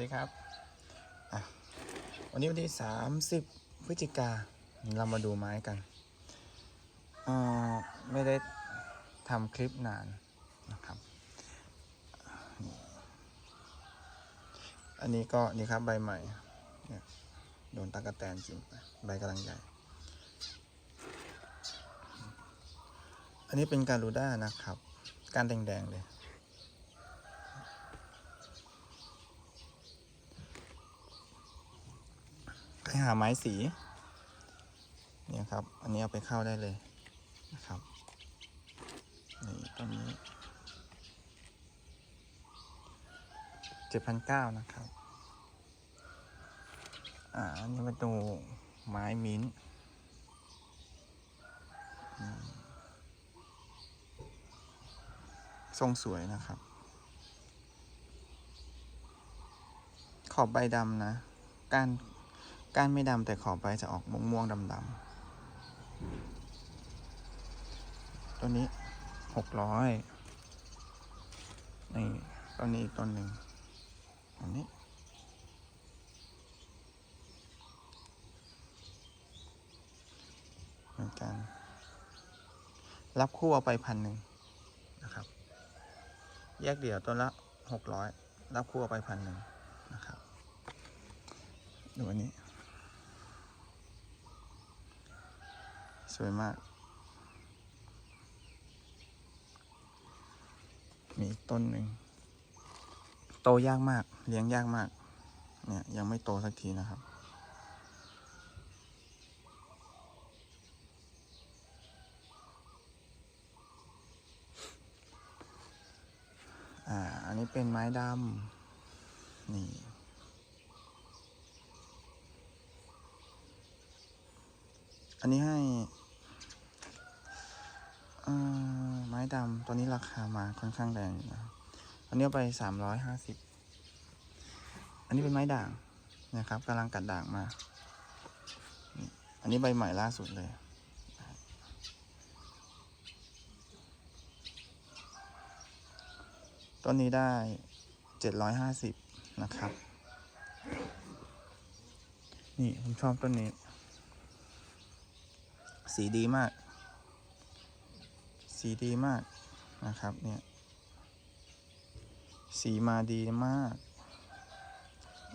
ดีครับวันนี้วันที่สามสิบพฤศจิกาเรามาดูไม้กัน ไม่ได้ทำคลิปนานนะครับ อันนี้ก็นี่ครับใบใหม่โดนตะกะแตนกินไปใบกำลังใหญ่ อันนี้เป็นการูด้านะครับ การแดงๆเลย ใคร หาไม้สีเนี่ยครับ อันนี้เอาไปเข้าได้เลยนะครับนี่ต้นนี้เจ็ดพันเก้านะครับ อ่าอันนี้มาดูไม้มิ้นท์ทรงสวยนะครับ ขอบใบดำนะ กาน ก้านไม่ดำแต่ขอบใบจะออกม่วงม่วงดำๆตัวนี้หกร้อยนี่ตัวนี้อีกต้นหนึ่งอันนี้เหมือนกัน รับคู่เอาไปพันหนึ่งนะครับ แยกเดี่ยวต้นละหกร้อยรับคู่เอาไปพันหนึ่งนะครับดูอันนี้ วยมาก มีต้นหนึ่ง โตยากมาก เลี้ยงยากมาก เนี่ย ยังไม่โตสักทีนะครับ อ่า อันนี้เป็นไม้ดำ นี่อันนี้ให้ ไม้ดำตัวนี้ราคามาค่อนข้างแรงอยู่นะครับอันนี้ไปสามร้อยห้าสิบอันนี้เป็นไม้ด่างนะครับกำลังกัดด่างมา อันนี้ใบใหม่ล่าสุดเลยต้นนี้ได้เจ็ดร้อยห้าสิบนะครับ นี่ผมชอบต้นนี้ สีดีมาก สีดีมากนะครับเนี่ยสีมาดีมาก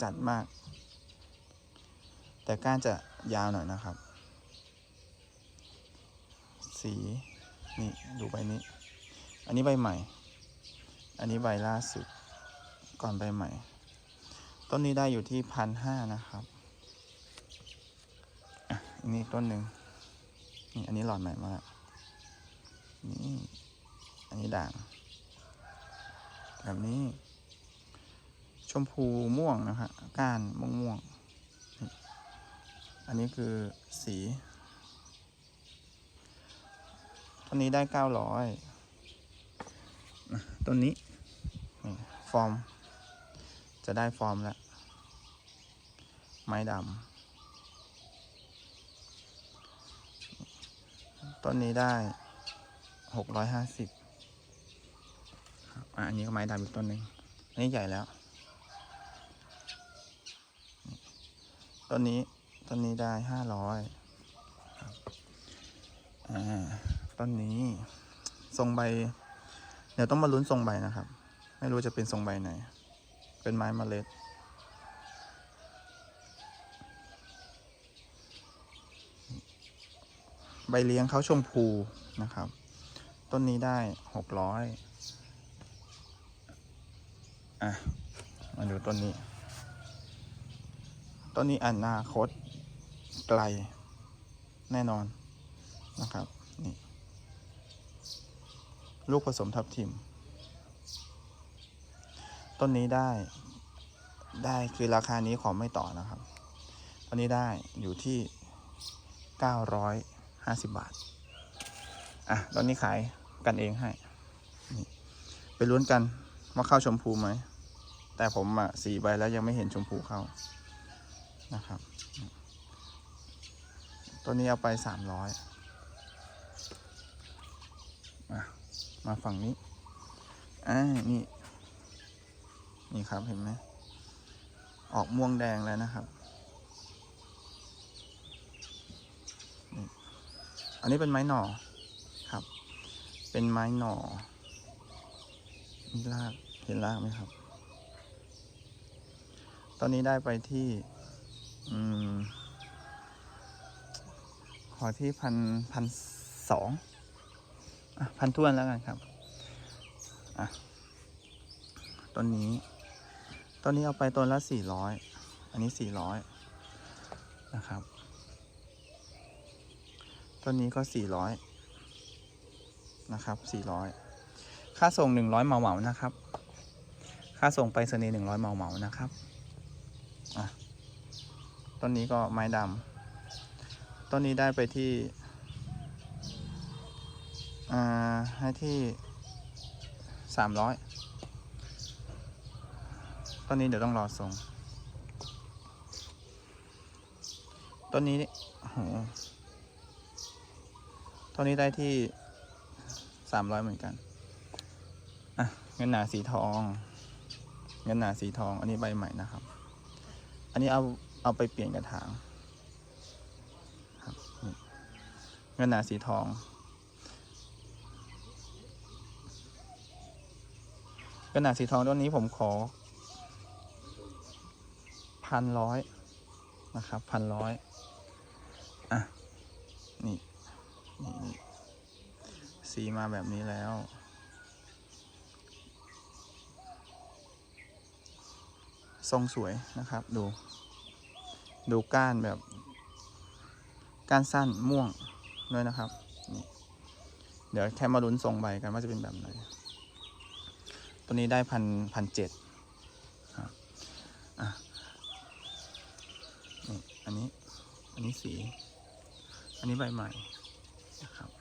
จัดมาก แต่ก้านจะยาวหน่อยนะครับ สีนี่ดูใบนี้ อันนี้ใบใหม่ อันนี้ใบล่าสุด ก่อนใบใหม่ ต้นนี้ได้อยู่ที่พันห้านะครับอะอันนี้ต้นหนึ่งนี่อันนี้หลอดใหม่มาก นี่อันนี้ด่าง แบบนี้ ชมพูม่วงนะฮะก้านม่วงม่วง อันนี้คือสีต้นนี้ได้เก้าร้อยต้นนี้นี่ฟอร์ม จะได้ฟอร์มแล้ว ไม้ดำต้นนี้ได้ หกร้อยห้าสิบอันนี้ก็ไม้ดำอีกต้นหนึ่งนนี้ใหญ่แล้ว ต้นนี้ ต้นนี้ได้ห้าร้อยอ่า ต้นนี้ ทรงใบ เดี๋ยวต้องมาลุ้นทรงใบนะครับ ไม่รู้จะเป็นทรงใบไหน เป็นไม้มเมล็ดใบเลี้ยงเขาชมพูนะครับ ต้นนี้ได้หกร้อยอะ มาดูต้นนี้ ต้นนี้อนาคตไกลแน่นอนนะครับ นี่ ลูกผสมทับทิม ต้นนี้ได้ ได้คือราคานี้ขอไม่ต่อนะครับ ต้นนี้ได้อยู่ที่เก้าร้อยห้าสิบบาท อะ ตอนนี้ขาย กันเองให้ไปลุ้นกันว่าเข้าชมพูไหม แต่ผมอะสี่ใบแล้วยังไม่เห็นชมพูเข้านะครับ ตัวนี้เอาไปสามร้อยมาฝั่งนี้อ่านี่ นี่ครับเห็นไหม ออกม่วงแดงแล้วนะครับอันนี้เป็นไม้หน่อ เป็นไม้หน่อมีรากเห็นรากไหมครับ ตอนนี้ได้ไปที่อขอที่พันพันสองพันท้วนแล้วกันครับอะต้นนี้ต้นนี้เอาไปต้นละสี่ร้อยอันนี้สี่ร้อยนะครับต้นนี้ก็สี่ร้อย นะครับสี่ร้อยค่าส่งหนึ่งร้อยเหมาเหมาๆนะครับ ค่าส่งไปสนีหนึ่งร้อยเหมาเหมาๆนะครับอะต้นนี้ก็ไม้ดำต้นนี้ได้ไปที่อ่าให้ที่สามร้อยต้นนี้เดี๋ยวต้องรอส่งต้นนี้โอ้โหต้นนี้ได้ที่ สามร้อยเหมือนกัน อะเงินหนาสีทอง เงินหนาสีทอง อันนี้ใบใหม่นะครับ อันนี้เอาเอาไปเปลี่ยนกระถางครับเงินหนาสีทองเงินหนาสีทองต้นนี้ผมขอพันร้อยนะครับพันร้อยอะนี่นี่นี่ สีมาแบบนี้แล้ว ทรงสวยนะครับดู ดูก้านแบบ ก้านสั้นม่วงด้วยนะครับนี่เดี๋ยวแค่มาลุ้นทรงใบกันว่าจะเป็นแบบไหน ตัวนี้ได้พันพันเจ็ดอันนี้ อันนี้สี อันนี้ใบใหม่นะครับ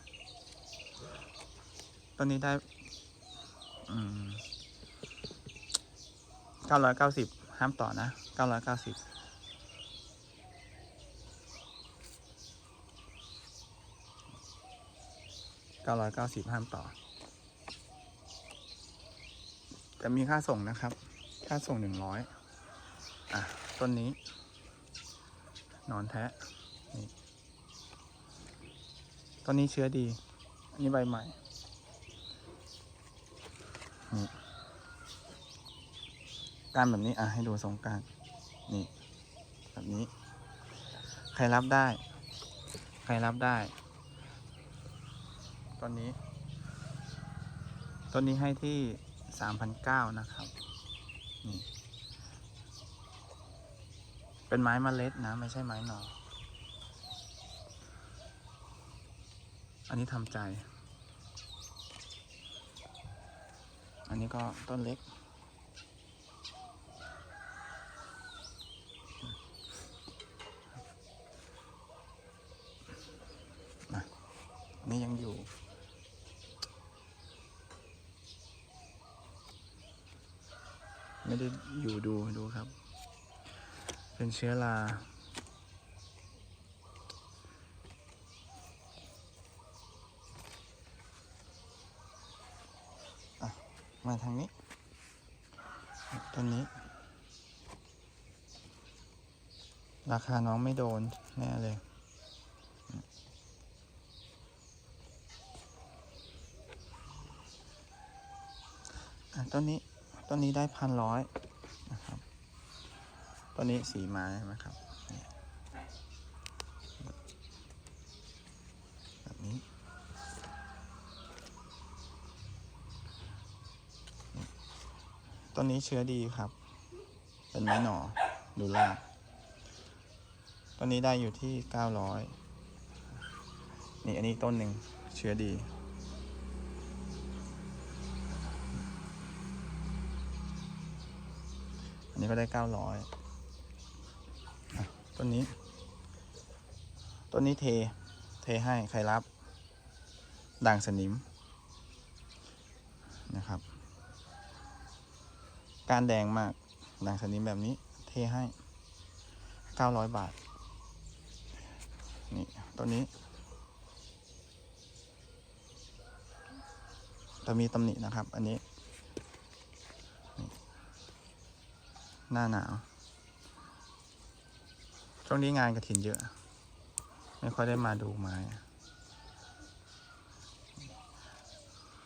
ตัวนี้ได้เก้าร้อยเก้าสิบห้ามต่อนะเก้าร้อยเก้าสิบเก้าร้อยเก้าสิบห้ามต่อแต่มีค่าส่งนะครับ ค่าส่งหนึ่งร้อยอะ ต้นนี้ นอนแทะนี่ต้นนี้เชื้อดี อันนี้ใบใหม่ นี่การแบบนี้อะให้ดูทรงการนี่ แบบนี้ ใครรับได้ ใครรับได้ ต้นนี้ ต้นนี้ให้ที่สามพันเก้านะครับ นี่ เป็นไม้มเมล็ดนะ ไม่ใช่ไม้หน่ออันนี้ทำใจ อันนี้ก็ต้นเล็กนนี้ยังอยู่ ไม่ได้อยู่ดูดูครับ เป็นเชื้อรา มาทางนี้ต้นนี้ ราคาน้องไม่โดนแน่เลยอะต้นนี้ ต้นนี้ได้พันร้อยนะครับ ต้นนี้สีไม้ใช่ไหมครับนี้นี่ ต้นนี้เชื้อดีครับ เป็นไม้หน่อดูลากต้นนี้ได้อยู่ที่เก้าร้อยนี่อันนี้ต้นหนึ่งเชื้อดี อันนี้ก็ได้เก้าร้อยต้นนี้ ต้นนี้เท เทให้ใครรับ ด่างสนิมนะครับ การแดงมากด่างสนิมแบบนี้เทให้เก้าร้อยบาท นี่ต้นนี้จะมีตำหนินะครับ อันนี้ หน้าหนาว ช่วงนี้งานกระถินเยอะ ไม่ค่อยได้มาดูไม้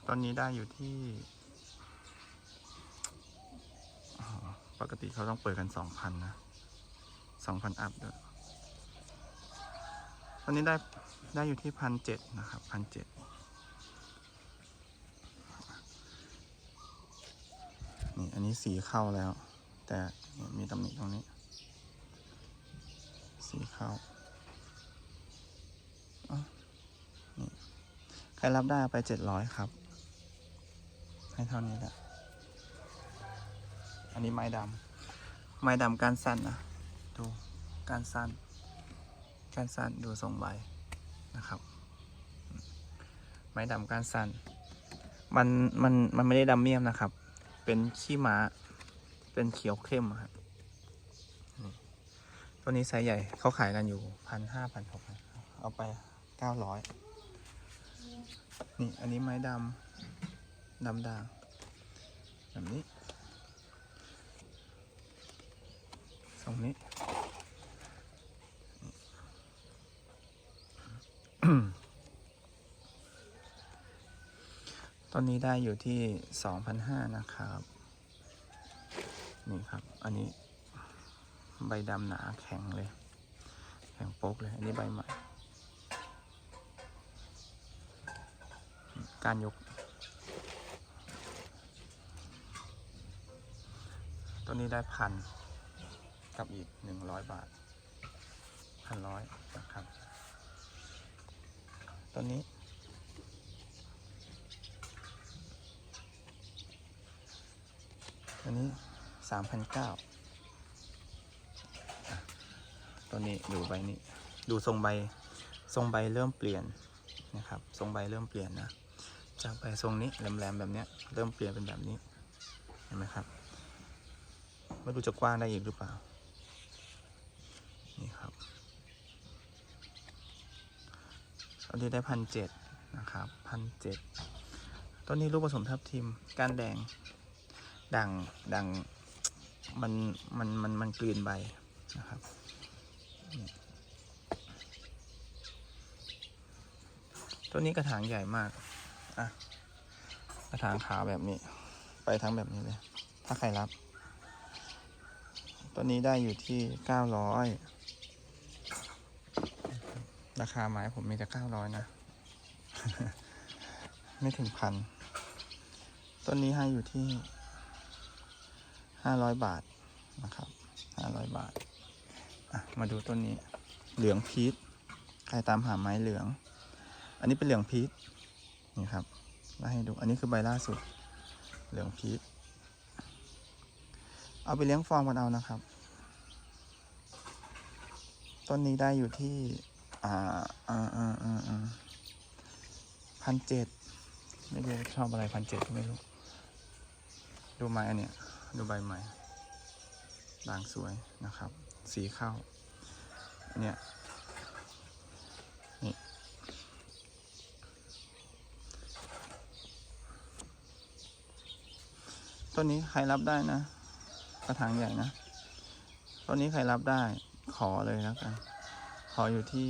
ตอนนี้ได้อยู่ที่อ๋อ ปกติเขาต้องเปิดกันสองพันนะสองพันอัพด้วยตอนนี้ได้ได้อยู่ที่พันเจ็ดนะครับพันเจ็ดนี่อันนี้สีเข้าแล้ว แต่เนี่ยมีตำหนิตรงนี้ สีเข้าใครรับได้ไปเจ็ดร้อยครับ ให้เท่านี้แหละ อันนี้ไม้ดำไม้ดำการสั้นนะดูการสั้นการสั้นดูทรงใบนะครับ ไม้ดำการสั้นมันมันมันไม่ได้ดำเมียมนะครับ เป็นขี้ม้า เป็นเขียวเข้มอะครับตัวนี้ไซส์ใหญ่เขาขายกันอยู่พันห้าพันหกเอาไปเก้าร้อยนี่ อันนี้ไม้ดำดำด่างแบบนี้ ทรงนี้ ตอนนี้ได้อยู่ที่สองพันห้านะครับ นี่ครับ อันนี้ใบดำหนาแข็งเลย แข็งโป๊กเลย อันนี้ใบใหม่ การยกตัวนี้ได้พัน กับอีกหนึ่งร้อยบาทพันร้อยนะครับตัวนี้ ตัวนี้สามพันเก้าตัวนี้ดูใบนี้ ดูทรงใบ ทรงใบเริ่มเปลี่ยนนะครับ ทรงใบเริ่มเปลี่ยนนะ จากใบทรงนี้แหลมๆแบบเนี้ยเริ่มเปลี่ยนเป็นแบบนี้ เห็นไหมครับ ไม่รู้จะกว้างได้อีกหรือเปล่า นี่ครับ ตอนนี้ได้พันเจ็ดนะครับพันเจ็ดต้นนี้ลูกผสมทับทิมก้านแดงดังดังมันมันมันมันกลืนใบนะครับต้นนี้กระถางใหญ่มากอะกระถางขาวแบบนี้ ไปทั้งแบบนี้เลย ถ้าใครรับ ตัวนี้ได้อยู่ที่เก้าร้อย ราคาไม้ผมมีแต่เก้าร้อยนะ ไม่ถึงพัน ต้นนี้ให้อยู่ที่ห้าร้อยบาทนะครับห้าร้อยบาท มาดูต้นนี้ เหลืองพีชใครตามหาไม้เหลือง อันนี้เป็นเหลืองพีชนี่ครับแล้วให้ดู อันนี้คือใบล่าสุด เหลืองพีชเอาไปเลี้ยงฟองกันเอานะครับ ต้นนี้ได้อยู่ที่ อ่าอ่าอ่าอ่าอ่าพันเจ็ดไม่รู้ชอบอะไรพันเจ็ดก็ไม่รู้ ดูไม้อันเนี้ย ดูใบใหม่ด่างสวยนะครับ สีเข้าอันเนี่ยนี่ต้นนี้ใครรับได้นะ กระถางใหญ่นะต้นนี้ใครรับได้ขอเลยแล้วกัน ขออยู่ที่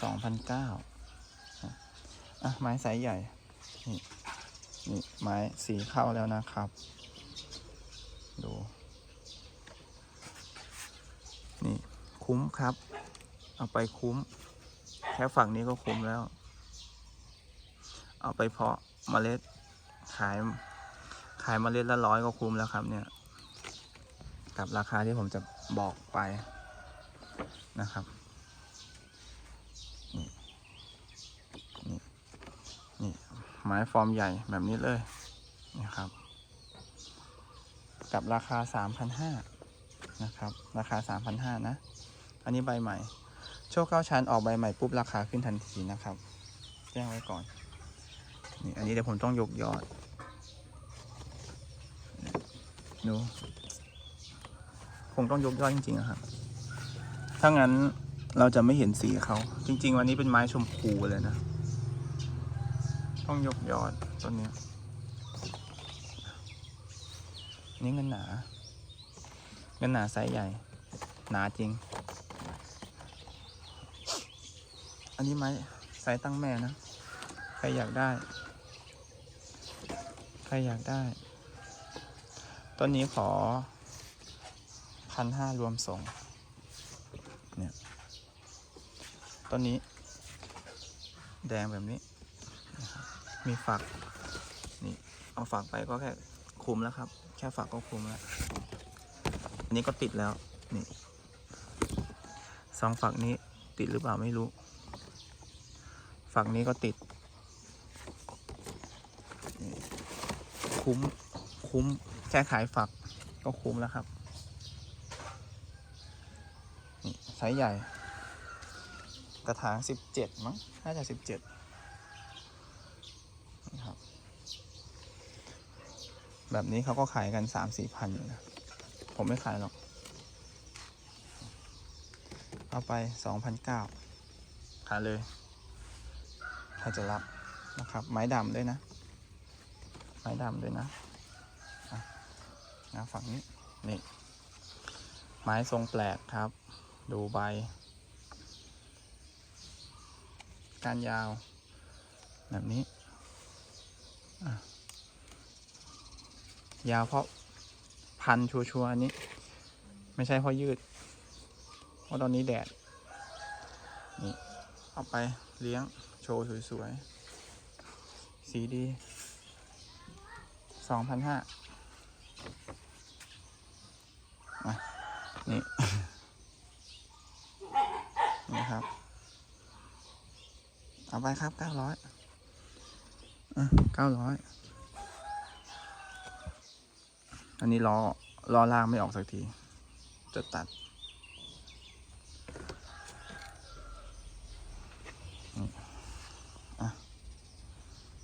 สองพันเก้าอะ ไม้ไซส์ใหญ่ นี่นี่ไม้สีเข้าแล้วนะครับ ดู นี่คุ้มครับ เอาไปคุ้ม แค่ฝั่งนี้ก็คุ้มแล้ว เอาไปเพาะเมล็ด ขาย ขายเมล็ดละร้อยก็คุ้มแล้วครับเนี่ย กับราคาที่ผมจะบอกไป นะครับนี่นี่นี่ไม้ฟอร์มใหญ่แบบนี้เลยนะครับ กับราคา 3,500นะครับ ราคา 3,500นะ อันนี้ใบใหม่ โชคเก้าชั้นออกใบใหม่ปุ๊บราคาขึ้นทันทีนะครับ แจ้งไว้ก่อน นี่อันนี้เดี๋ยวผมต้องยกยอด ดูคงต้องยกยอดจริงๆอะครับ ถ้างั้นเราจะไม่เห็นสีเขา จริง ๆ วันนี้เป็นไม้ชมพูเลยนะ ต้องยกยอดต้นนี้ นี่เงินหนาเงินหนาไซส์ใหญ่ หนาจริง อันนี้ไม้ไซส์ตั้งแม่นะ ใครอยากได้ ใครอยากได้ต้นนี้ขอพันห้ารวมส่ง เนี่ยต้นนี้ แดงแบบนี้ มีฝัก นี่ เอาฝักไปก็แค่คุมแล้วครับ แค่ฝักก็คุมแล้ว อันนี้ก็ติดแล้ว นี่สองฝักนี้ติดหรือเปล่าไม่รู้ ฝักนี้ก็ติด คุ้ม คุ้ม แค่ขายฝักก็คุ้มแล้วครับ นี่ ไซส์ใหญ่ กระถางสิบเจ็ดมั้งน่าจะสิบเจ็ดนี่ครับแบบนี้เขาก็ขายกันสามสี่พันอยู่นะ ผมไม่ขายหรอก เอาไปสองพันเก้าขายเลย ถ้าจะรับนะครับ ไม้ดำด้วยนะ ไม้ดำด้วยนะอะนะฝั่งนี้ นี่ ไม้ทรงแปลกครับ ดูใบ การยาว แบบนี้ ยาวเพราะพันชัวร์ๆอันนี้ ไม่ใช่เพราะยืด เพราะตอนนี้แดด นี่ เอาไปเลี้ยงโชว์สวยๆ สีดีสองพันห้าอ่ นี่นี่ครับ เอาไปครับเก้าร้อยเก้าร้อยอันนี้ล้อล้อล่างไม่ออกสักที จะตัด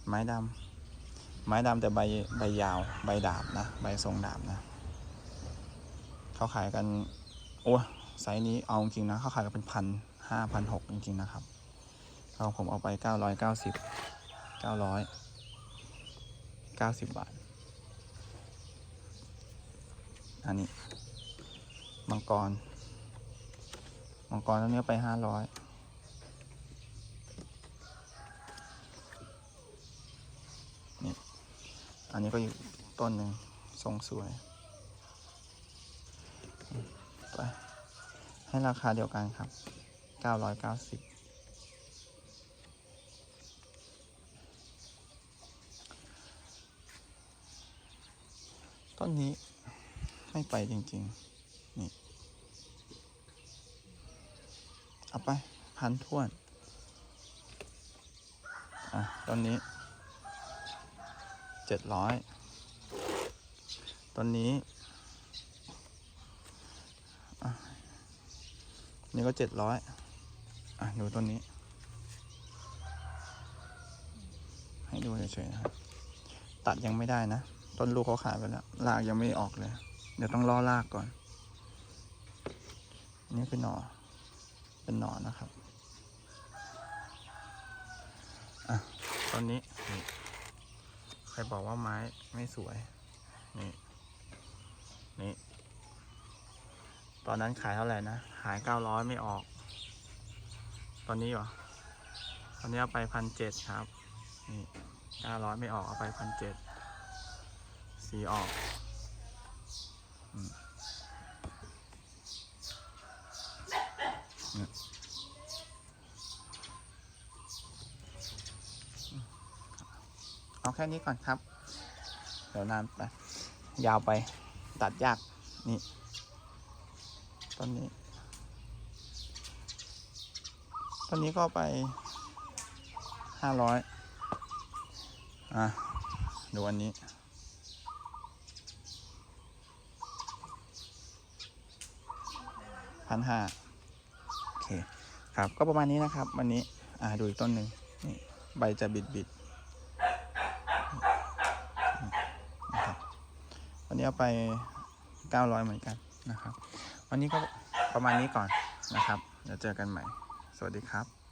ไม้ดำไม้ดำแต่ใบใบยาวใบดาบนะ ใบทรงดาบนะเขาขายกัน โอ้ไซส์นี้เอาจริงนะเขาขายกันเป็นพัน ห้าพันหกจริง ๆ นะครับเอาผมเอาไปเก้าร้อยเก้าสิบเก้าร้อยเก้าสิบบาท อันนี้ มังกร มังกรตัวนี้ไปห้าร้อยอันนี้ก็อยู่ต้นหนึ่งทรงสวย ไป ให้ราคาเดียวกันครับ 990ต้นนี้ไม่ไปจริง ๆ นี่ เอาไป พันท้วน อะต้นนี้ เจ็ดร้อยต้นนี้อะนี่ก็เจ็ดร้อย อะดูต้นนี้ ให้ดูเฉยๆนะครับตัดยังไม่ได้นะ ต้นลูกเขาขายไปแล้วรากยังไม่ออกเลย เดี๋ยวต้องล่อรากก่อนนนี้เป็นหนอเป็นหนอนะครับอะต้นนี้นใครบอกว่าไม้ไม่สวย นี่ นี่ ตอนนั้นขายเท่าไหร่นะ ขายเก้าร้อยไม่ออก ตอนนี้เหรอตอนนี้เอาไปพันเจ็ดครับนี่เก้าร้อยไม่ออกเอาไปพันเจ็ดสีออกเนี่ยเอาแค่นี้ก่อนครับ เดี๋ยวนานไป ยาวไปตัดยาก นี่ต้นนี้ ต้นนี้ก็ไปห้าร้อยอะดูอันนี้ พันห้าโอเค ครับ ก็ประมาณนี้นะครับ วันนี้ อ่า ดูอีกต้นหนึ่งนี่ใบจะบิดบิดวันนี้เอาไปเก้าร้อยเหมือนกันนะครับ วันนี้ก็ประมาณนี้ก่อนนะครับ เดี๋ยวเจอกันใหม่ สวัสดีครับ